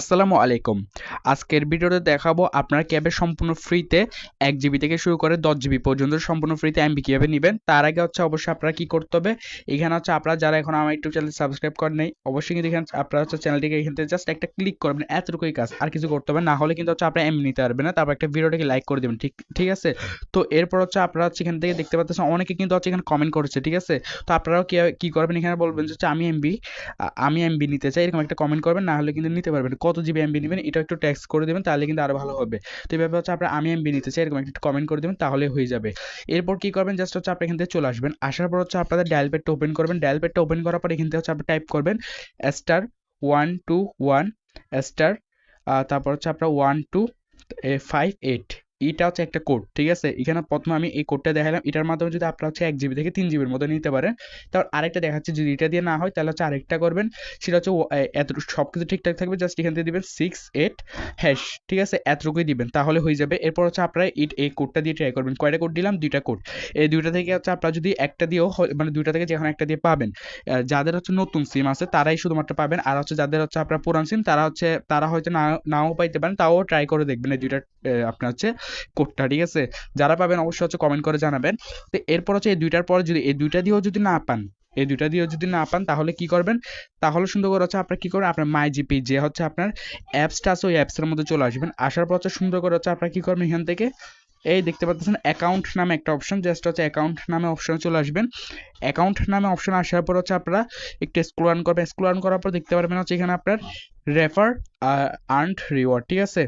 আসসালামু আলাইকুম। আজকের ভিডিওতে দেখাবো আপনার ক্যাবে সম্পূর্ণ ফ্রিতে এক জিবি থেকে শুরু করে দশ জিবি পর্যন্ত সম্পূর্ণ ফ্রিতে এমবি কীভাবে নেবেন, তার আগে হচ্ছে অবশ্যই আপনারা কী করতে হবে, এখানে হচ্ছে আপনারা যারা এখন আমার ইউটিউব চ্যানেল সাবস্ক্রাইব করেন নেই, অবশ্যই কিন্তু এখানে আপনারা হচ্ছে চ্যানেলটিকে এখান থেকে জাস্ট একটা ক্লিক করবেন এতটুকুই কাজ, আর কিছু করতে হবে না হলে কিন্তু হচ্ছে আপনারা এমনি নিতে পারবেন না, তারপর একটা ভিডিওটাকে লাইক করে দেবেন, ঠিক ঠিক আছে? তো এরপর হচ্ছে আপনারা হচ্ছে এখান থেকে দেখতে পাচ্ছেন, অনেকে কিন্তু হচ্ছে এখানে কমেন্ট করেছে, ঠিক আছে? তো আপনারাও কি করবেন, এখানে বলবেন যে আমি এমবি আমি এমবি নিতে চাই, এরকম একটা কমেন্ট করবেন না হলে কিন্তু নিতে পারবেন কত জিবি এমবি নেবেন এটা একটু ট্যাক্স করে দেবেন তাহলে কিন্তু আরও ভালো হবে। তো এই ব্যাপার হচ্ছে আপনার আমি এমবি নিতে চাই এরকম একটু কমেন্ট করে দেবেন তাহলে হয়ে যাবে। এরপর কী করবেন? জাস্ট হচ্ছে আপনি এখান থেকে চলে আসবেন। আসার পর হচ্ছে আপনাদের ডায়াল পেডটা ওপেন করবেন। ডায়াল পেডটা ওপেন করার পর এখান থেকে হচ্ছে আপনি টাইপ করবেন star one two one star তারপর হচ্ছে আপনার ওয়ান টু ফাইভ এইট এটা হচ্ছে একটা কোড ঠিক আছে? এখানে প্রথমে আমি এই কোডটা দেখালাম। এটার মাধ্যমে যদি আপনারা হচ্ছে এক জিবি থেকে তিন জিবির মতো নিতে পারেন, তারপর আরেকটা দেখাচ্ছে। যদি এটা দিয়ে না হয়, তাহলে হচ্ছে আরেকটা করবেন। সেটা হচ্ছে এত সব কিছু ঠিকঠাক থাকবে জাস্ট এখান থেকে দিবেন সিক্স এইট হ্যাশ ঠিক আছে? এতটুকুই দিবেন, তাহলে হয়ে যাবে। এরপর হচ্ছে আপনারা ইট এই কোডটা দিয়ে ট্রাই করবেন। কয়টা কোড দিলাম? দুইটা কোড এই দুইটা থেকে হচ্ছে আপনারা যদি একটা দিয়েও মানে দুইটা থেকে যখন একটা দিয়ে পাবেন। যাদের হচ্ছে নতুন সিম আছে, তারাই শুধুমাত্র পাবেন। আর হচ্ছে যাদের হচ্ছে আপনার পুরান সিম তারা হচ্ছে, তারা হয়তো না নাও পাইতে পারেন, তাও ট্রাই করে দেখবেন। এই দুইটা আপনার হচ্ছে কোডটা, ঠিক আছে? যারা পাবেন অবশ্যই হচ্ছে কমেন্ট করে জানাবেন। তো এরপর হচ্ছে এই দুইটার পরে যদি, এই দুইটা দিয়েও যদি না পান, এই দুইটা দিয়েও যদি না পান, তাহলে কি করবেন? তাহলে সুন্দর করে হচ্ছে আপনার কী করবেন? আপনার মাই জিপি যে হচ্ছে আপনার অ্যাপসটা আছে, ওই অ্যাপসের মধ্যে চলে আসবেন। আসার পর হচ্ছে সুন্দর করে হচ্ছে আপনার কী করবেন এখান থেকে? এই দেখতে পাচ্ছেন অ্যাকাউন্ট নামে একটা অপশন জাস্ট হচ্ছে অ্যাকাউন্ট নামে অপশনে চলে আসবেন। অ্যাকাউন্ট নামে অপশন আসার পর হচ্ছে আপনারা একটু স্ক্রোল করবেন। স্ক্রোল করার পর দেখতে পারবেন হচ্ছে এখানে আপনার রেফার আর্নড রিওয়ার্ড ঠিক আছে?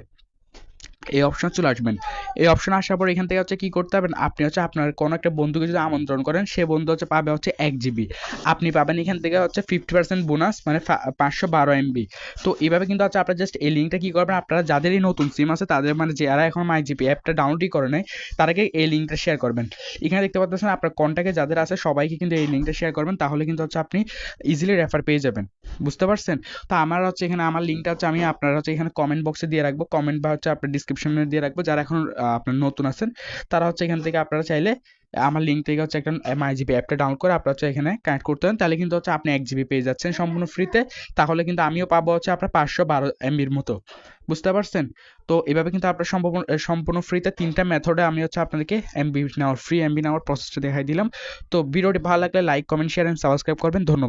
এই অপশন চলে আসবেন। এই অপশন আসার পর এখান থেকে হচ্ছে কি করতে পারবেন আপনি হচ্ছে আপনার কোনো একটা বন্ধুকে যদি আমন্ত্রণ করেন, সে বন্ধু হচ্ছে পাবে হচ্ছে এক জিবি আপনি পাবেন এখান থেকে হচ্ছে ফিফটি পার্সেন্ট বোনাস মানে পাঁচশো বারো এমবি তো এইভাবে কিন্তু হচ্ছে আপনার জাস্ট এই লিঙ্কটা কী করবেন? আপনারা যাদেরই নতুন সিম আছে, তাদের মানে যারা এখন মাই জিপি অ্যাপটা ডাউনলোডই করে নেয় তাদেরকে এই লিঙ্কটা শেয়ার করবেন। এখানে দেখতে পাচ্ছেন আপনার কন্ট্যাক্টে যাদের আছে, সবাইকে কিন্তু এই লিঙ্কটা শেয়ার করবেন। তাহলে কিন্তু হচ্ছে আপনি ইজিলি রেফার পেয়ে যাবেন। বুঝতে পারছেন? তো আমার হচ্ছে এখানে, আমার লিঙ্কটা হচ্ছে আমি আপনার হচ্ছে এখানে কমেন্ট বক্সে দিয়ে রাখব। কমেন্ট বা হচ্ছে আপনার ডিসক্রিপশনে দিয়ে রাখব। যারা এখন আপনার নতুন আছেন, তারা হচ্ছে এখান থেকে আপনারা চাইলে আমার লিঙ্ক থেকে হচ্ছে একটা মাই জিবি অ্যাপটা ডাউনলোড করে আপনারা হচ্ছে এখানে কানেক্ট করতে পারেন। তাহলে কিন্তু হচ্ছে আপনি এক জিবি পেয়ে যাচ্ছেন সম্পূর্ণ ফ্রিতে তাহলে কিন্তু আমিও পাবো হচ্ছে আপনার পাঁচশো বারো এমবির মতো। বুঝতে পারছেন? তো এভাবে কিন্তু আপনার সম্পূর্ণ সম্পূর্ণ ফ্রিতে তিনটা মেথডে আমি হচ্ছে আপনাদেরকে এমবি নেওয়ার ফ্রি এমবি নেওয়ার প্রসেসটা দেখাই দিলাম। তো ভিডিওটি ভালো লাগলে like comment share and subscribe করবেন। ধন্যবাদ।